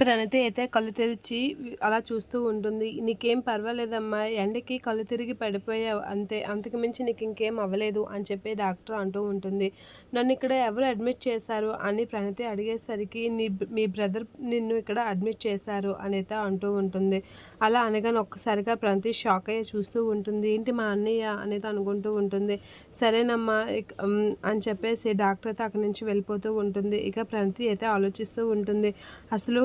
ప్రణతి అయితే కళ్ళు తెరిచి అలా చూస్తూ ఉంటుంది. నీకేం పర్వాలేదమ్మా ఎండకి కళ్ళు తిరిగి పడిపోయావు అంతే అంతకు మించి నీకు ఇంకేం అవ్వలేదు అని చెప్పి డాక్టర్ అంటూ ఉంటుంది. నన్ను ఇక్కడ ఎవరు అడ్మిట్ చేశారు అని ప్రణతి అడిగేసరికి నీ మీ బ్రదర్ నిన్ను ఇక్కడ అడ్మిట్ చేశారు అనేది అంటూ ఉంటుంది. అలా అనగానే ఒక్కసారిగా ప్రణతి షాక్ అయ్యి చూస్తూ ఉంటుంది. ఏంటి మా అన్నయ్య అనేది అనుకుంటూ ఉంటుంది. సరేనమ్మా అని చెప్పేసి డాక్టర్ అయితే అక్కడి నుంచి వెళ్ళిపోతూ ఉంటుంది. ఇక ప్రణతి అయితే ఆలోచిస్తూ ఉంటుంది. అసలు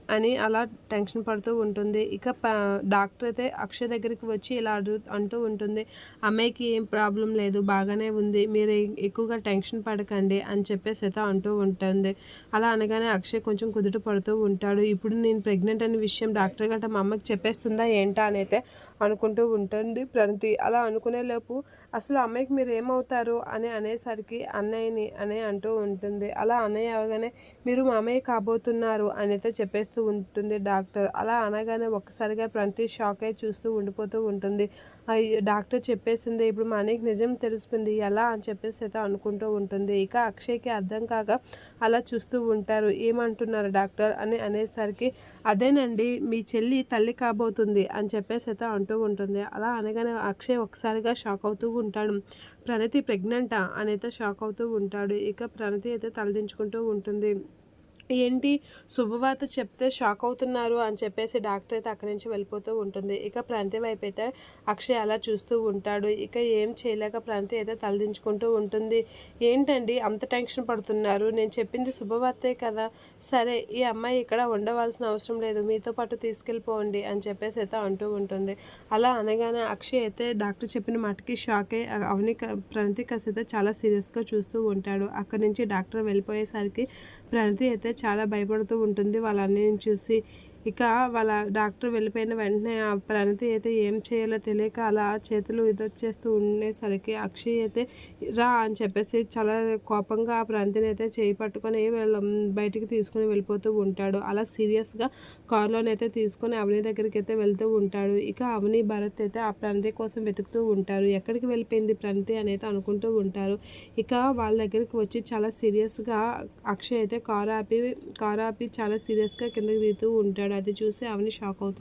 అని అలా టెన్షన్ పడుతూ ఉంటుంది. ఇక డాక్టర్ అయితే అక్షయ్ దగ్గరికి వచ్చి ఇలా అడుగు అంటూ ఉంటుంది అమ్మాయికి ఏం ప్రాబ్లం లేదు బాగానే ఉంది మీరు ఎక్కువగా టెన్షన్ పడకండి అని చెప్పేసి అయితే అంటూ ఉంటుంది. అలా అనగానే అక్షయ్ కొంచెం కుదుట పడుతూ ఉంటాడు. ఇప్పుడు నేను ప్రెగ్నెంట్ అనే విషయం డాక్టర్ గట్ట మా అమ్మకి చెప్పేస్తుందా ఏంటా అని అయితే అనుకుంటూ ఉంటుంది ప్రణతి అలా అనుకునే లోపు అసలు అమ్మాయికి మీరు ఏమవుతారు అని అనేసరికి అన్నయ్యని అనే అంటూ ఉంటుంది. అలా అన్నయ్య అవగానే మీరు మా అమ్మాయి కాబోతున్నారు అని అయితే చెప్పేస్తూ ఉంటుంది డాక్టర్. అలా అనగానే ఒక్కసారిగా ప్రంతి షాక్ అయి చూస్తూ ఉండిపోతూ ఉంటుంది. డాక్టర్ చెప్పేసింది ఇప్పుడు మనకి నిజం తెలిసింది. ఎలా? అని చెప్పేసి అయితే అనుకుంటూ ఉంటుంది. ఇక అక్షయ్కి అర్థం కాక అలా చూస్తూ ఉంటారు. ఏమంటున్నారు డాక్టర్? అని అనేసరికి అదేనండి మీ చెల్లి తల్లి కాబోతుంది అని చెప్పేసి అయితే అంటూ ఉంటుంది. అలా అనగానే అక్షయ్ ఒకసారిగా షాక్ అవుతూ ఉంటాడు. ప్రణతి ప్రెగ్నెంటా? అని అయితే షాక్ అవుతూ ఉంటాడు. ఇక ప్రణతి అయితే తలదించుకుంటూ ఉంటుంది. ఏంటి? శుభవార్త చెప్తే షాక్ అవుతున్నారు అని చెప్పేసి డాక్టర్ అయితే అక్కడి నుంచి వెళ్ళిపోతూ ఉంటుంది. ఇక ప్రాంతి వైపు అయితే అక్షయ్ అలా చూస్తూ ఉంటాడు. ఇక ఏం చేయలేక ప్రాంతి అయితే తలదించుకుంటూ ఉంటుంది. ఏంటండి? అంత టెన్షన్ పడుతున్నారు. నేను చెప్పింది శుభవార్తే కదా. సరే ఈ అమ్మాయి ఇక్కడ ఉండవలసిన అవసరం లేదు. మీతో పాటు తీసుకెళ్ళిపోండి అని చెప్పేసి అయితే అంటూ ఉంటుంది. అలా అనగానే అక్షయ్ అయితే డాక్టర్ చెప్పిన మాటకి షాక్ అయ్యి అవని ప్రణతి కసి అయితే చాలా సీరియస్గా చూస్తూ ఉంటాడు. అక్కడి నుంచి డాక్టర్ వెళ్ళిపోయేసరికి ప్రణతి అయితే చాలా భయపడుతూ ఉంటుంది. వాళ్ళ అన్నయ్యని చూసి ఇక వాళ్ళ డాక్టర్ వెళ్ళిపోయిన వెంటనే ఆ ప్రణతి అయితే ఏం చేయాలో తెలియక అలా చేతులు ఇదొచ్చేస్తూ ఉండేసరికి అక్షయ్ అయితే రా అని చెప్పేసి చాలా కోపంగా ఆ ప్రణతిని అయితే చేయి పట్టుకొని బయటికి తీసుకుని వెళ్ళిపోతూ ఉంటాడు. అలా సీరియస్గా కారులోనైతే తీసుకొని అవని దగ్గరికి అయితే వెళ్తూ ఉంటాడు. ఇక అవని భరత్ అయితే ఆ ప్రణతి కోసం వెతుకుతూ ఉంటారు. ఎక్కడికి వెళ్ళిపోయింది ప్రణతి అనేది అనుకుంటూ ఉంటారు. ఇక వాళ్ళ దగ్గరికి వచ్చి చాలా సీరియస్గా అక్షయ్ అయితే కారు ఆపి కారు ఆపి చాలా సీరియస్గా కిందకి దిగుతూ ఉంటాడు. అది చూసి అవని షాక్ అవుతుంది.